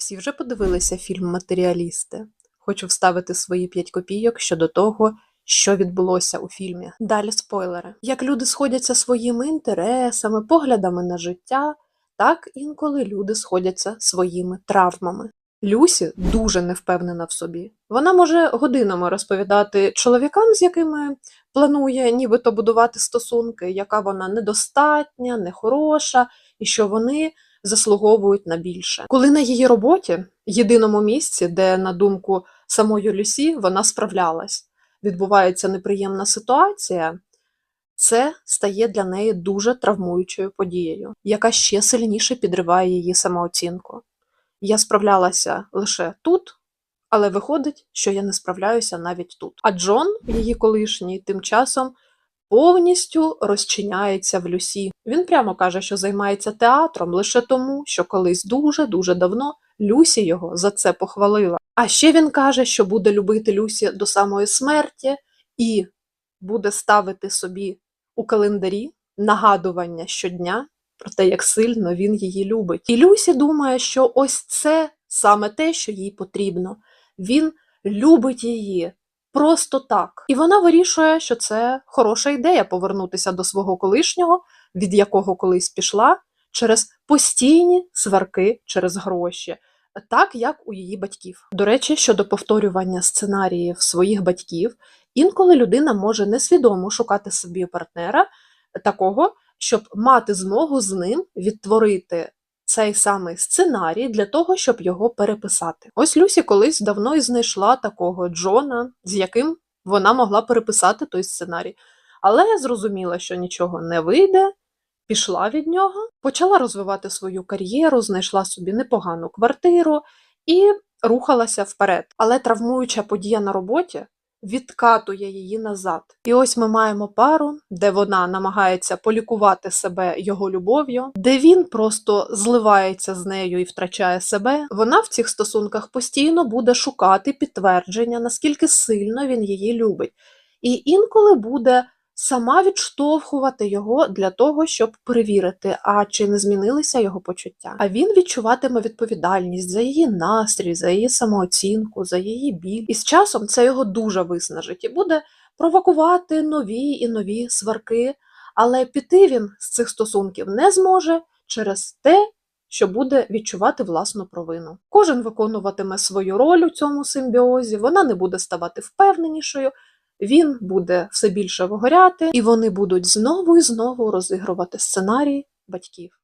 Всі вже подивилися фільм Матеріалісти. Хочу вставити свої 5 копійок щодо того, що відбулося у фільмі. Далі спойлери. Як люди сходяться своїми інтересами, поглядами на життя, так інколи люди сходяться своїми травмами. Люсі дуже невпевнена в собі. Вона може годинами розповідати чоловікам, з якими планує нібито будувати стосунки, яка вона недостатня, нехороша, і що вони заслуговують на більше. Коли на її роботі, єдиному місці, де, на думку самої Люсі, вона справлялась, відбувається неприємна ситуація, це стає для неї дуже травмуючою подією, яка ще сильніше підриває її самооцінку. Я справлялася лише тут, але виходить, що я не справляюся навіть тут. А Джон, її колишній, тим часом повністю розчиняється в Люсі. Він прямо каже, що займається театром лише тому, що колись дуже-дуже давно Люсі його за це похвалила. А ще він каже, що буде любити Люсі до самої смерті і буде ставити собі у календарі нагадування щодня про те, як сильно він її любить. І Люсі думає, що ось це саме те, що їй потрібно. Він любить її просто так. І вона вирішує, що це хороша ідея повернутися до свого колишнього, від якого колись пішла, через постійні сварки через гроші. Так, як у її батьків. До речі, щодо повторювання сценаріїв своїх батьків, інколи людина може несвідомо шукати собі партнера такого, щоб мати змогу з ним відтворити цей самий сценарій для того, щоб його переписати. Ось Люсі колись давно і знайшла такого Джона, з яким вона могла переписати той сценарій. Але зрозуміла, що нічого не вийде, пішла від нього, почала розвивати свою кар'єру, знайшла собі непогану квартиру і рухалася вперед. Але травмуюча подія на роботі відкатує її назад. І ось ми маємо пару, де вона намагається полікувати себе його любов'ю, де він просто зливається з нею і втрачає себе. Вона в цих стосунках постійно буде шукати підтвердження, наскільки сильно він її любить. І інколи буде сама відштовхувати його для того, щоб перевірити, а чи не змінилися його почуття. А він відчуватиме відповідальність за її настрій, за її самооцінку, за її біль. І з часом це його дуже виснажить і буде провокувати нові і нові сварки. Але піти він з цих стосунків не зможе через те, що буде відчувати власну провину. Кожен виконуватиме свою роль у цьому симбіозі, вона не буде ставати впевненішою, він буде все більше вигоряти, і вони будуть знову і знову розігрувати сценарій батьків.